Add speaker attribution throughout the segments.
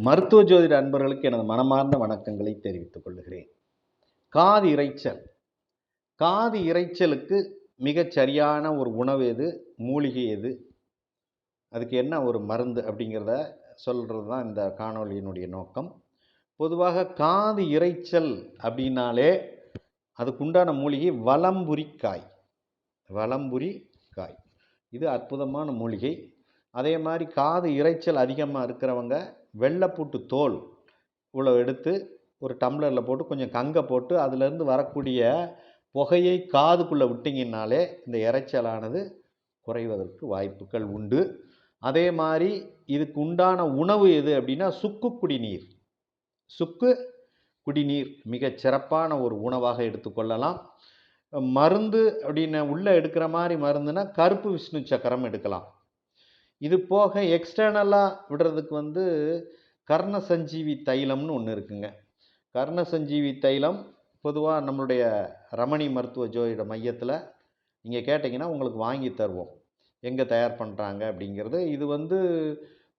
Speaker 1: மருத்துவ ஜோதிட அன்பர்களுக்கு எனது மனமார்ந்த வணக்கங்களை தெரிவித்துக் கொள்கிறேன். காது இரைச்சல் காது இரைச்சலுக்கு மிகச் சரியான ஒரு உணவு எது? மூலிகை எது? அதுக்கு என்ன ஒரு மருந்து அப்படிங்கிறத சொல்கிறது தான் இந்த காணொளியினுடைய நோக்கம். பொதுவாக காது இரைச்சல் அப்படின்னாலே அதுக்குண்டான மூலிகை வலம்புரிக்காய். வலம்புரி காய் இது அற்புதமான மூலிகை. அதே மாதிரி காது இரைச்சல் அதிகமாக இருக்கிறவங்க வெள்ளைப்பூட்டு தோல் இவ்வளோ எடுத்து ஒரு டம்ளரில் போட்டு கொஞ்சம் கங்கை போட்டு அதுலேருந்து வரக்கூடிய புகையை காதுக்குள்ளே விட்டிங்கனாலே இந்த இரைச்சலானது குறைவதற்கு வாய்ப்புகள் உண்டு. அதே மாதிரி இதுக்கு உண்டான உணவு எது அப்படின்னா சுக்கு குடிநீர். சுக்கு குடிநீர் மிகச் சிறப்பான ஒரு உணவாக எடுத்துக்கொள்ளலாம் மருந்து அப்படின்னு உள்ளே எடுக்கிற மாதிரி மருந்துனா கருப்பு விஷ்ணு சக்கரம் எடுக்கலாம். இது போக எக்ஸ்டர்னலாக விடுறதுக்கு வந்து கர்ண சஞ்சீவி தைலம்னு ஒன்று இருக்குங்க. கர்ண சஞ்சீவி தைலம் பொதுவாக நம்மளுடைய ரமணி மருத்துவ ஜோதிட மையத்தில் நீங்கள் கேட்டிங்கன்னா உங்களுக்கு வாங்கி தருவோம். எங்கே தயார் பண்ணுறாங்க அப்படிங்கிறது. இது வந்து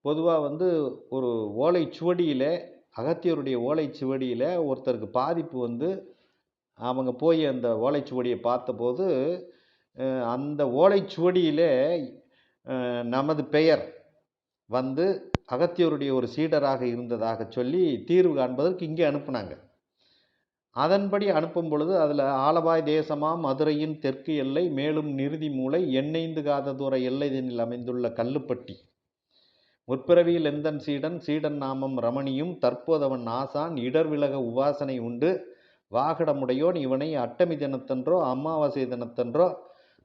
Speaker 1: பொதுவாக வந்து ஒரு ஓலை சுவடியில் அகத்தியருடைய ஓலை சுவடியில் ஒருத்தருக்கு பாதிப்பு வந்து அவங்க போய் அந்த ஓலைச்சுவடியை பார்த்தபோது அந்த ஓலைச்சுவடியிலே நமது பெயர் வந்து அகத்தியருடைய ஒரு சீடராக இருந்ததாக சொல்லி தீர்வு காண்பதற்கு இங்கே அனுப்புனாங்க. அதன்படி அனுப்பும் பொழுது அதில் ஆலவாய் தேசமா மதுரையின் தெற்கு எல்லை மேலும் நிறுதி மூலை எண்ணெய்ந்து காத தூர எல்லைதனில் அமைந்துள்ள கல்லுப்பட்டி. முற்பிறவியில் எந்தன் சீடன்? சீடன் நாமம் ரமணியும் தற்போதவன் ஆசான் இடர்விலக உபாசனை உண்டு. வாகடமுடையோன் இவனை அட்டமி தினத்தன்றோ அமாவாசை தினத்தன்றோ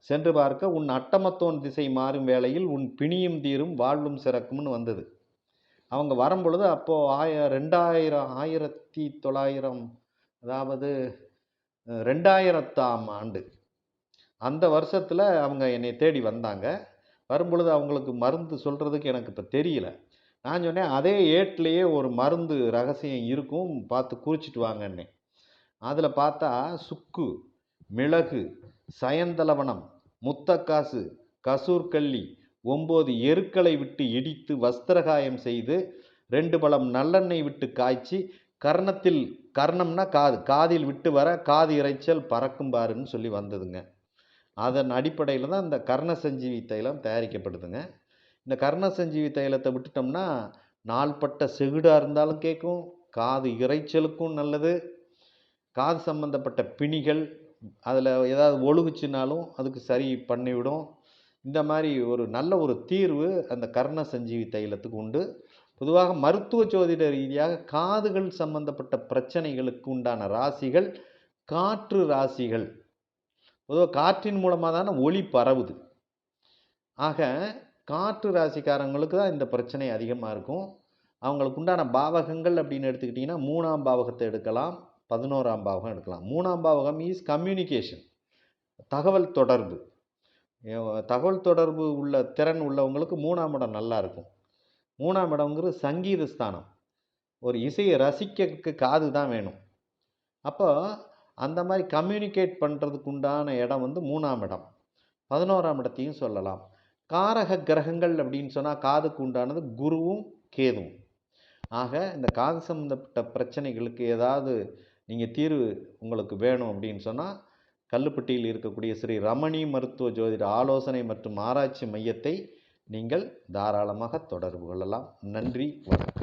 Speaker 1: சென்று பார்க்க உன் அட்டமத்தோன் திசை மாறும் வேளையில் உன் பிணியும் தீரும் வாழ்வும் சிறக்கும்னு வந்தது. அவங்க வரும்பொழுது அப்போது ஆய ரெண்டாயிரம் ஆயிரத்தி தொள்ளாயிரம் அதாவது ரெண்டாயிரத்தாம் ஆண்டு. அந்த வருஷத்தில் அவங்க என்னை தேடி வந்தாங்க. வரும்பொழுது அவங்களுக்கு மருந்து சொல்கிறதுக்கு எனக்கு இப்போ தெரியல. நான் சொன்னேன் அதே ஏட்லேயே ஒரு மருந்து ரகசியம் இருக்கும் பார்த்து குறிச்சிட்டு வாங்கன்னே அதில் பார்த்தா சுக்கு மிளகு சயந்தலவனம் முத்தக்காசு கசூர்கள்ளி ஒம்பது எருக்களை விட்டு இடித்து வஸ்திரகாயம் செய்து ரெண்டு பழம் நல்லெண்ணெய் விட்டு காய்ச்சி கர்ணத்தில் கர்ணம்னா காது காதில் விட்டு வர காது இறைச்சல் பறக்கும் பாருன்னு சொல்லி வந்ததுங்க. அதன் அடிப்படையில் தான் இந்த கர்ண சஞ்சீவி தைலம் தயாரிக்கப்படுதுங்க. இந்த கர்ண சஞ்சீவி தைலத்தை விட்டுட்டோம்னா நாள்பட்ட செகுடாக இருந்தாலும் கேட்கும் காது இறைச்சலுக்கும் நல்லது. காது சம்மந்தப்பட்ட பிணிகள் அதில் ஏதாவது ஒழுகுச்சுனாலும் அதுக்கு சரி பண்ணிவிடும். இந்த மாதிரி ஒரு நல்ல ஒரு தீர்வு அந்த கர்ண சஞ்சீவி தைலத்துக்கு உண்டு. பொதுவாக மருத்துவ ஜோதிட ரீதியாக காதுகள் சம்பந்தப்பட்ட பிரச்சனைகளுக்கு உண்டான ராசிகள் காற்று ராசிகள். பொதுவாக காற்றின் மூலமாக தானே ஒளி பரவுது. ஆக காற்று ராசிக்காரங்களுக்கு தான் இந்த பிரச்சனை அதிகமாக இருக்கும். அவங்களுக்கு உண்டான பாவகங்கள் அப்படின்னு எடுத்துக்கிட்டிங்கன்னா மூணாம் பாவகத்தை எடுக்கலாம். பதினோராம் பாவகம் எடுக்கலாம். மூணாம் பாவகம் இஸ் கம்யூனிகேஷன் தகவல் தொடர்பு. தகவல் தொடர்பு உள்ள திறன் உள்ளவங்களுக்கு மூணாம் இடம் நல்லா இருக்கும். மூணாம் இடம்ங்கிறது சங்கீத ஸ்தானம். ஒரு இசையை ரசிக்கிறதுக்கு காது தான் வேணும். அப்போ அந்த மாதிரி கம்யூனிகேட் பண்ணுறதுக்கு உண்டான இடம் வந்து மூணாம் இடம். பதினோராம் இடத்தையும் சொல்லலாம். காரக கிரகங்கள் அப்படின்னு சொன்னால் காதுக்கு உண்டானது குருவும் கேதுவும். ஆக இந்த காது சம்மந்தப்பட்ட பிரச்சனைகளுக்கு ஏதாவது நீங்கள் தீர்வு உங்களுக்கு வேணும் அப்படின்னு சொன்னால் கல்லுப்பட்டியில் இருக்கக்கூடிய ஸ்ரீ ரமணி மருத்துவ ஜோதிட ஆலோசனை மற்றும் ஆராய்ச்சி மையத்தை நீங்கள் தாராளமாக தொடர்பு கொள்ளலாம். நன்றி வணக்கம்.